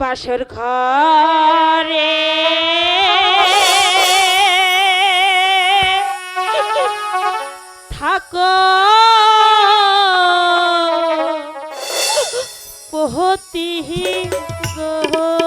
বাসর ঘরে। থাকো। পহতি গো।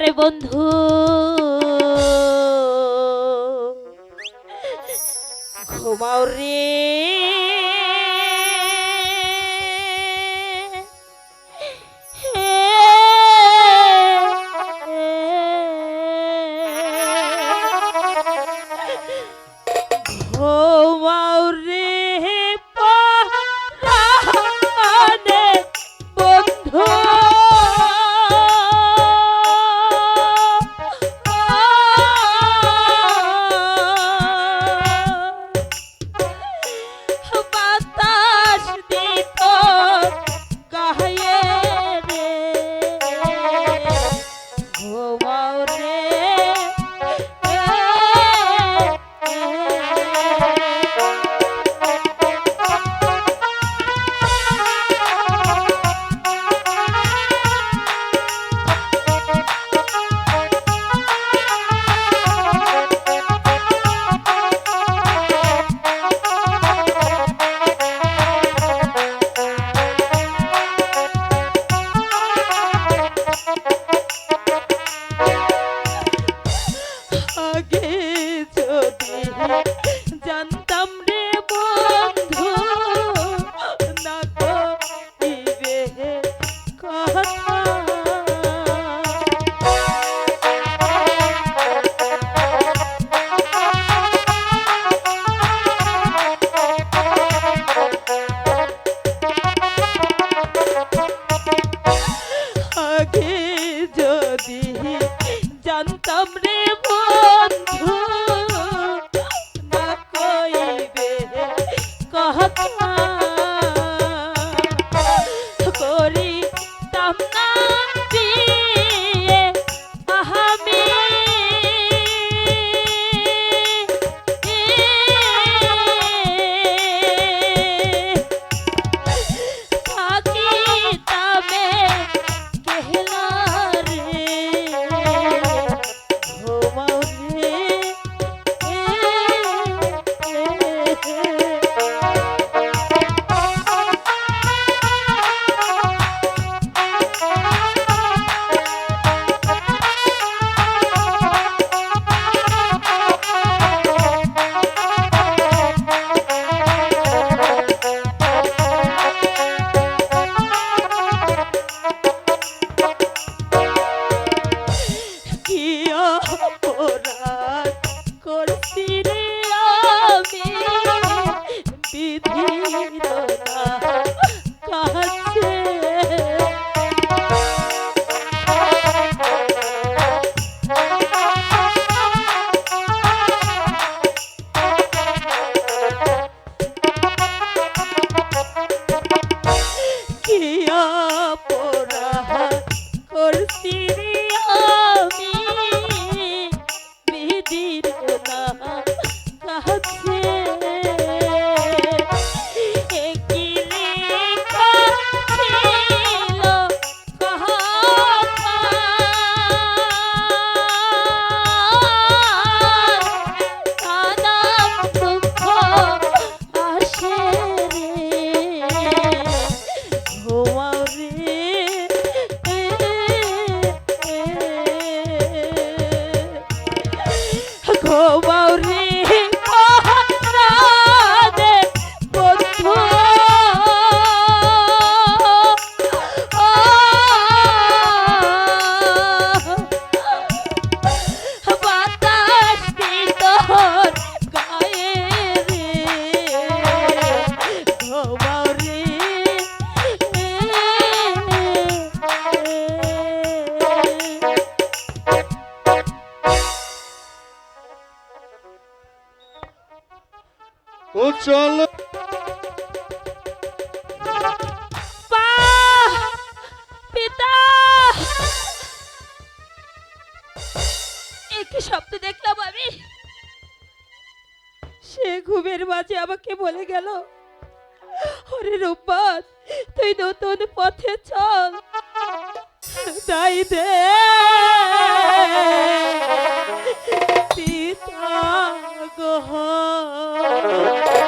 আরে বন্ধু। ঘুমাও রে। বাউরি চলো। পা! পিতা! একই শব্দ দেখলাম আমি। সে ঘুমের মাঝে আমাকে বলে গেল, ওরে রূপবান, তুই নতুন পথে চল। তাই দে। পিতা! গহ